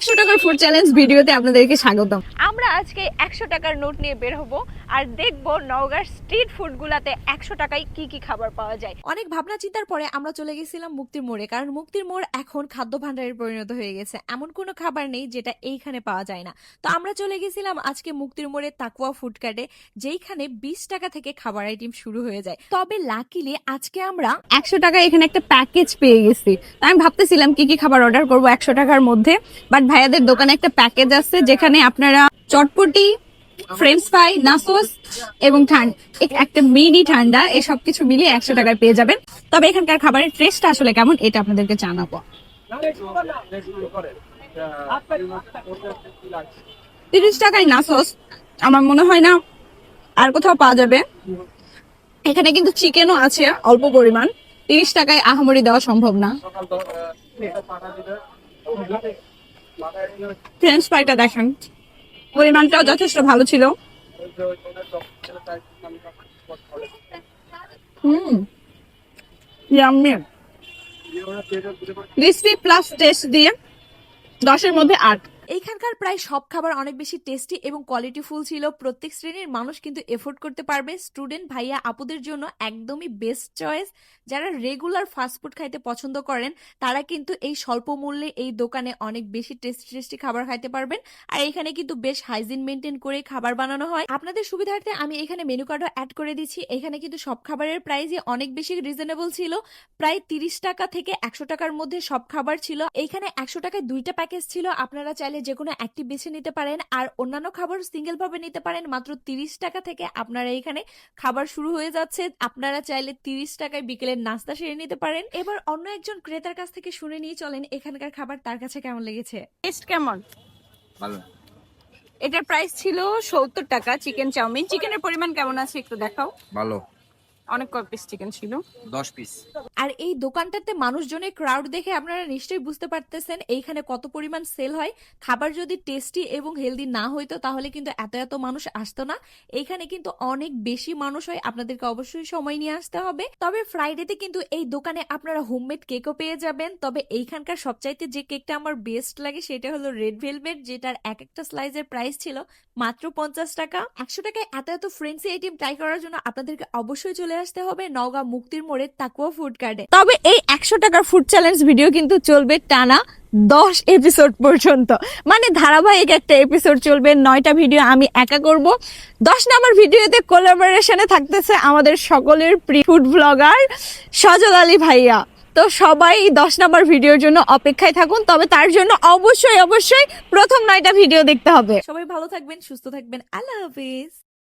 একশো টাকার food challenge ভিডিওতে আপনাদেরকে স্বাগতম। আমরা আজকে একশো টাকার নোট নিয়ে বের হব আর দেখব নওগাঁর স্ট্রিট ফুডগুলাতে একশো টাকায় কি কি খাবার পাওয়া যায়। অনেক ভাবনা চিন্তার পরে আমরা চলে গেছিলাম মুক্তির মোড়ে, কারণ মুক্তির মোড় এখন খাদ্য ভান্ডারের পরিণত হয়ে গেছে। এমন কোনো খাবার নেই যেটা এইখানে পাওয়া যায় না। তো আমরা চলে গেছিলাম আজকে মুক্তির মোড়ে তাকুয়া ফুড কার্টে, যেইখানে বিশ টাকা থেকে খাবার আইটেম শুরু হয়ে যায়। তবে লাকিলি আজকে আমরা একশো টাকা এখানে একটা প্যাকেজ পেয়ে গেছি। আমি ভাবতেছিলাম কি কি খাবার অর্ডার করব একশো টাকার মধ্যে, বাট ভাইয়াদের দোকানে একটা প্যাকেজ আছে যেখানে আপনারা চটপটি ফ্রেঞ্চ ফ্রাই নাসোস এবং একটা মিনি ঠান্ডা, এই সব কিছু মিলিয়ে একশো টাকায় পেয়ে যাবেন। তবে এখানকার খাবারের টেস্টটা আসলে কেমন, এটা আপনাদেরকে জানাব। তিরিশ টাকায় নাসোস আমার মনে হয় না আর কোথাও পাওয়া যাবে। এখানে কিন্তু চিকেনও আছে, অল্প পরিমাণ। তিরিশ টাকায় আহামরি দেওয়া সম্ভব না। ফ্রেঞ্চ ফ্রাইটা দেখেন। পরিমাণটাও যথেষ্ট ভালো ছিল। হুম। ইয়াম্মি। ক্রিসপি প্লাস টেস্ট দিয়ে দশের মধ্যে আট। এইখানকার প্রায় সব খাবার অনেক বেশি টেস্টি এবং কোয়ালিটিফুল ছিল। প্রত্যেক শ্রেণির মানুষ কিন্তু এফোর্ড করতে পারবে। স্টুডেন্ট ভাইয়া, আপুদের জন্য একদমই বেস্ট চয়েস যারা রেগুলার ফাস্টফুড খাইতে পছন্দ করেন, তারা কিন্তু এই স্বল্প মূল্যে এই দোকানে অনেক বেশি টেস্টি টেস্টি খাবার খাইতে পারবেন। আর এখানে কিন্তু বেশ হাইজিন মেনটেন করে খাবার বানানো হয়। আপনাদের সুবিধার্থে আমি এখানে মেনু কার্ডও অ্যাড করে দিচ্ছি। এখানে কিন্তু সব খাবারের প্রাইসই অনেক বেশি রিজনেবল ছিল। প্রায় তিরিশ টাকা থেকে একশো টাকার মধ্যে সব খাবার ছিল। এইখানে একশো টাকায় দুইটা প্যাকেজ ছিল। আপনারা চাইলে যে কোনো একটি বেছে নিতে পারেন আর অন্যান্য খাবার সিঙ্গেল ভাবে নিতে পারেন। মাত্র তিরিশ টাকা থেকে আপনারা এখানে খাবার শুরু হয়ে যাচ্ছে। আপনারা চাইলে তিরিশ টাকায় বিকেলের নাস্তা সেরে নিতে পারেন। এবার অন্য একজন ক্রেতার কাছ থেকে শুনে নিয়ে চলেন এখানকার খাবার তার কাছে কেমন লেগেছে? টেস্ট কেমন? ভালো। এটার প্রাইস ছিল সত্তর টাকা চিকেন চাউমিন। চিকেনের পরিমাণ কেমন আছে একটু দেখাও। ভালো। অনেক কয় পিস চিকেন ছিল। দশ পিস আর এই দোকানটাতে মানুষজনের ক্রাউড দেখে আপনারা নিশ্চয়ই বুঝতে পারতেছেন এইখানে কত পরিমাণ সেল হয়। খাবার যদি টেস্টি এবং হেলদি না হইতো তাহলে কিন্তু এত এত মানুষ আসতো না। এইখানে কিন্তু অনেক বেশি মানুষ হয় আপনাদেরকে অবশ্যই সময় নিয়ে আসতে হবে। তবে ফ্রাইডেতে কিন্তু এই দোকানে আপনারা হোমমেড কেকও পেয়ে যাবেন। তবে এইখানকার সবচাইতে যে কেকটা আমার বেস্ট লাগে সেটা হলো রেড ভেলভেট যেটার এক একটা স্লাইজের প্রাইস ছিল মাত্র পঞ্চাশ টাকা। একশো টাকায় এত এত ফ্রেন্সি আইটেম ট্রাই করার জন্য আপনাদেরকে অবশ্যই চলে আসতে হবে নওগাঁ মুক্তির মোড়ে তাকুয়া ফুড কার্ডে তবে এই একশো টাকার ফুড চ্যালেঞ্জ ভিডিও কিন্তু চলবে টানা দশ এপিসোড পর্যন্ত। মানে ধারাবাহিক একটা এপিসোড চলবে নয়টা ভিডিও আমি একা করব। দশ নাম্বার ভিডিওতে কোলাবোরেশনে থাকতেছে আমাদের সকলের প্রি ফুড ব্লগার সজল আলী ভাইয়া। তো সবাই দশ নাম্বার ভিডিওর জন্য অপেক্ষায় থাকুন তবে তার জন্য অবশ্যই অবশ্যই প্রথম নয়টা ভিডিও দেখতে হবে। সবাই ভালো থাকবেন সুস্থ থাকবেন আল্লাহ হাফিজ।